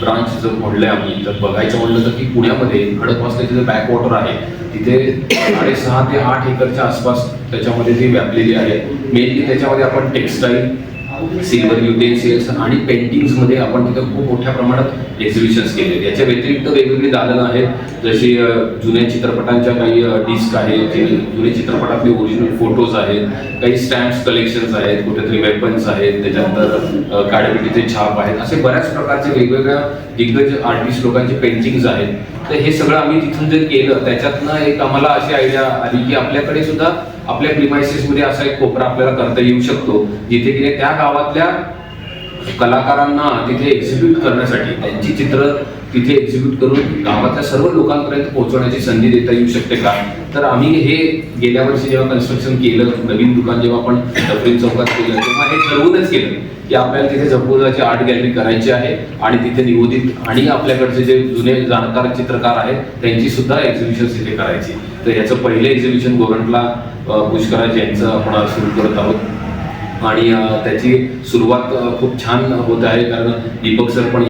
Branch जर म्हणलं आम्ही तर बघायचं म्हणलं तर की पुण्यामध्ये खडकवासल्याचे जे बॅकवॉटर आहे तिथे साडेसहा ते आठ एकरच्या आसपास त्याच्यामध्ये ती व्यापलेली आहे. मेनली त्याच्यामध्ये आपण टेक्स्टाईल सिल्वर युटेन्सिल्स आणि पेंटिंग्समध्ये आपण तिथे खूप मोठ्या प्रमाणात एक्झिबिशन्स केले याच्या व्यतिरिक्त वेगवेगळी दालनं आहेत. जशी जुन्या चित्रपटांच्या काही डिस्क आहेत. जे जुने चित्रपटातले ओरिजिनल फोटोज आहेत. काही स्टॅम्प्स कलेक्शन्स आहेत. कुठेतरी वेपन्स आहेत. त्याच्यानंतर अ, काळेपिटीचे छाप आहेत. असे बऱ्याच प्रकारचे वेगवेगळ्या दिग्गज आर्टिस्ट लोकांचे पेंटिंग्स आहेत. तर हे सगळं आम्ही तिथून जे केलं त्याच्यातनं एक आम्हाला अशी आयडिया आली की आपल्याकडे सुद्धा आपल्या प्रिमायसेस मध्ये असा एक कोपरा आपल्याला करता येऊ शकतो. जिथे की त्या गावातल्या कलाकारांना तिथे एक्झिक्यूट करण्यासाठी त्यांची चित्र तिथे एक्झिक्यूट करून गावातल्या सर्व लोकांपर्यंत पोहोचवण्याची संधी देता येऊ शकते का? तर आम्ही हे गेल्या वर्षी जेव्हा कन्स्ट्रक्शन केलं नवीन दुकान जेव्हा आपण डफरीन चौकात केलं तेव्हा हे ठरवूनच केलं की आपल्याला तिथे जपूजाची आर्ट गॅलरी करायची आहे आणि तिथे निवोदित आणि आपल्याकडचे जे जुने जाणकार चित्रकार आहेत त्यांची सुद्धा एक्झिबिशन तिथे करायची. तर याचं पहिलं एक्झिबिशन गोरंटला पुष्कराज यांचं आपण सुरू करत आहोत. आणि त्याची सुरुवात खूप छान होत आहे. कारण दीपक सर पण